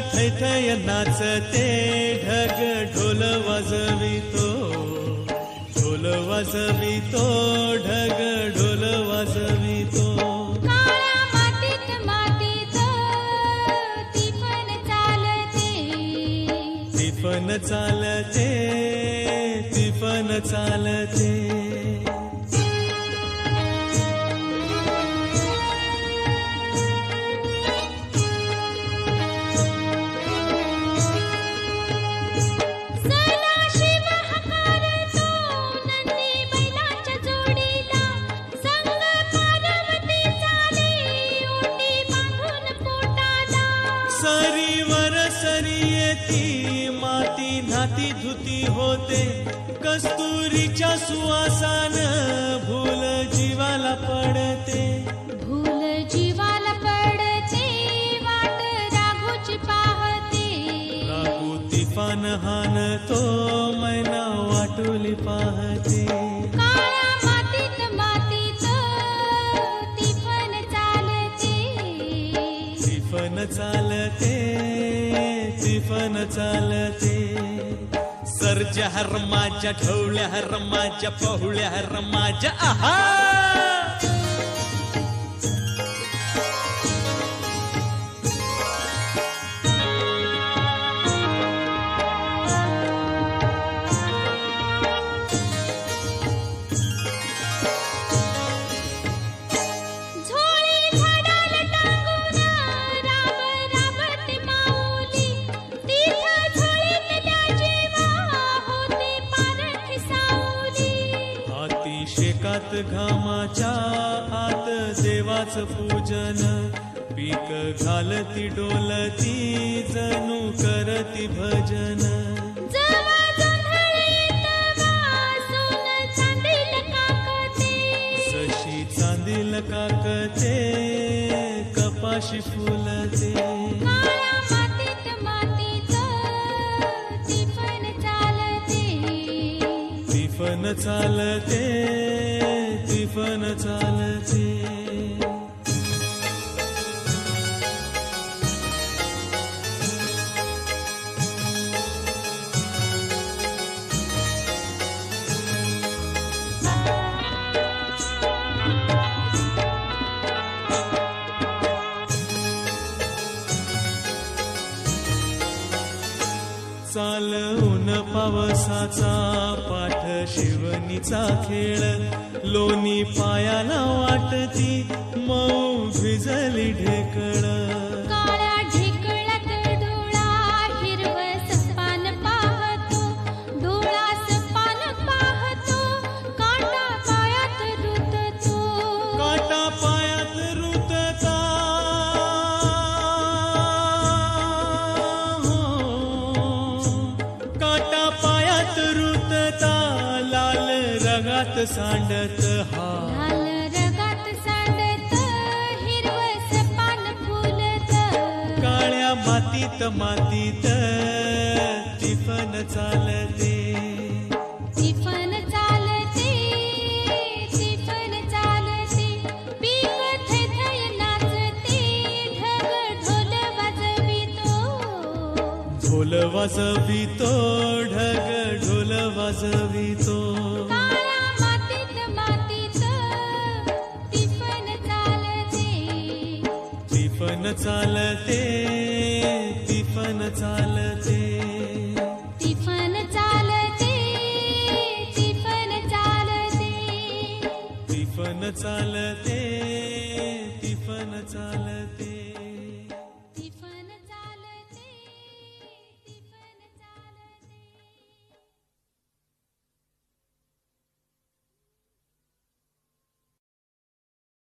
थैथय नाचते ढग ढोल वाजवितो. ढोल वाजवितो ढग ढोल वाजवितो. मातीत मातीत ती पण चालते. सरीवर सरी येती माती नाती धुती होते. कस्तुरीच्या सुवासान भूल जीवाला पडते. भूल जीवाला पडते वाट राघोची पाहते. रागू तिफान हान तो मैना वाटुली पाहते. तिफन चालते तिफन चालते. सरच्या हर माझ्या हरमाच्या पहुळ्या हरमाच्या आहा! शेकात घामाच्या आत देवाचं पूजन. पीक घालती डोलती जणू करती भजन. सशी चांदील काकते कपाशी फुलते. तिफन चालते तिफन चालते चालवून पावसाचा पाठ शिवणीचा खेळ. लोणी पायाला वाटती मऊ भिजली ढेकळ. रगात सांडत हा. लाल रगात सांडत हिरवस पान फुलत. काळ्या मातीत मातीत तिफन चालते. तिफन चालते तिफन चालते. पीक थैथय नाचते ढग ढोल वाजवितो. ढोल वाजवितो ढग तिफन चालते तिफन चालते. तिफन चालते तिफन चालते. तिफन चालते तिफन चालते.